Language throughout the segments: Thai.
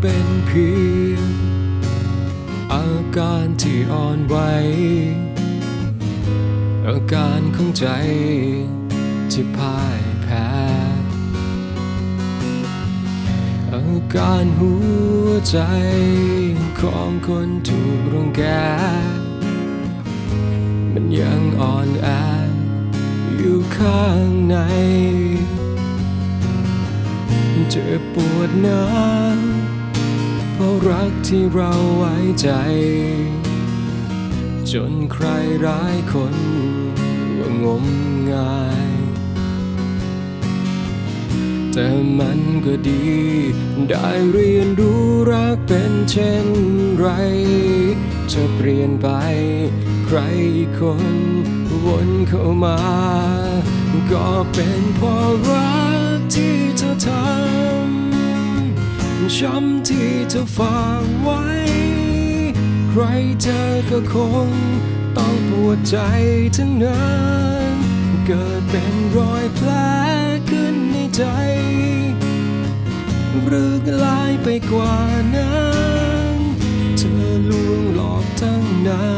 เพียง อาการที่อ่อนไหวอาการของใจที่พ่ายแพ้อาการหัวใจของคนถูกรังแก มันยังอ่อนแออยู่ข้างในเจ็บปวดนะ ราะรักที่เราไว้ใจ จนใครร้ายคนว่างมงาย แต่มันก็ดี ได้เรียนรู้รักเป็นเช่นไร จะเปลี่ยนไป ใครคนวนเข้ามา ก็เป็นเพราะรักที่เธอทำ ช้ำที่เธอฝากไว้ ใครเจอก็คงต้องปวดใจทั้งนั้น เกิดเป็นรอยแผลขึ้นในใจรือกลายไปกว่านั้นเธอลวงหลอกทั้งนั้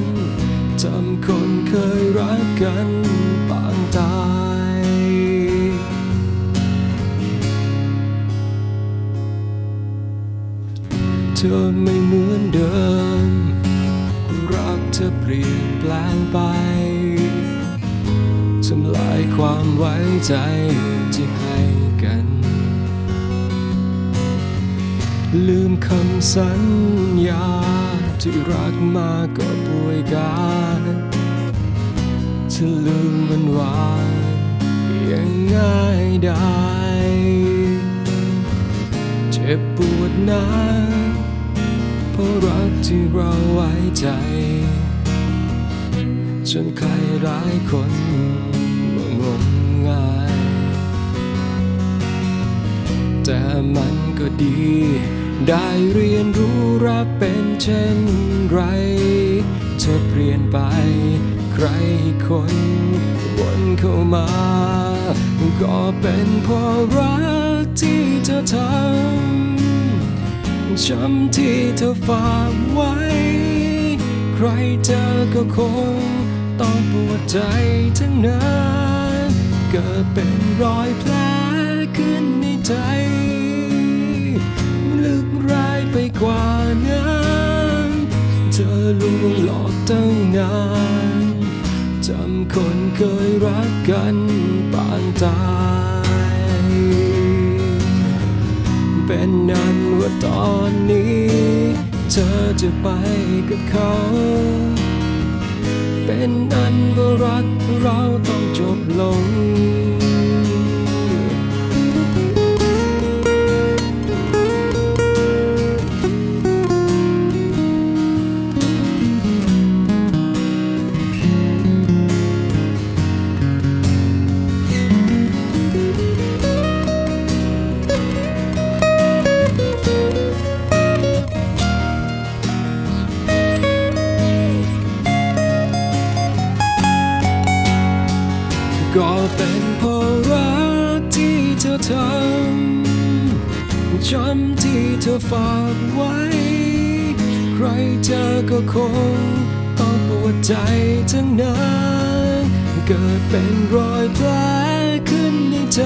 นจำคนเคยรักกัน อไม่เหมือนเดิม รักเธอเปลี่ยนแปลงไปทำลายความไว้ใจที่ให้กัน ลืมคำสัญญาที่รักมาก็ป่วยกายจะลืมมันวานยังง่ายได้ เจ็บปวดนะเพราะรัก ที่เราไว้ใจ จนใครร้ายคนว่างมงาย แต่มันก็ดี ได้เรียนรู้รักเป็นเช่นไร เธอเปลี่ยนไป ใครคนวนเข้ามา ก็เป็นเพราะรักที่เธอทำ ช้ำที่เธอฝากไว้ ใครเจอก็คงต้องปวดใจทั้งนั้นเกิดเป็นรอยแผลขึ้นในใจ ลึกร้ายไปกว่านั้นเธอลวงหลอกตั้งนานจำคนเคยรักกันปางตา เป็นนั้นว่าตอนนี้ เธอจะไปกับเขา เป็นอันว่ารักเราต้อง ก็เป็นเพราะรักที่เธอทำช้ำที่เธอฝากไว้ ใครเจอก็คงต้องปวดใจทั้งนั้นเกิดเป็นรอยแผลขึ้นในใจ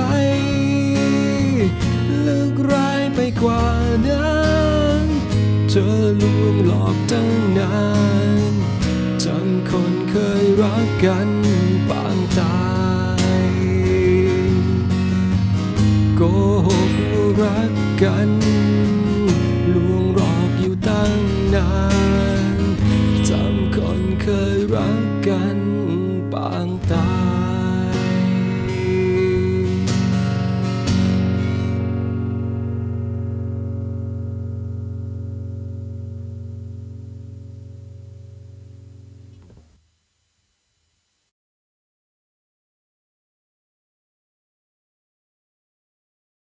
ลึกร้ายไปกว่านั้นเธอลวงหลอกตั้งนานจำคนเคยรักกันปางตาย รักกัน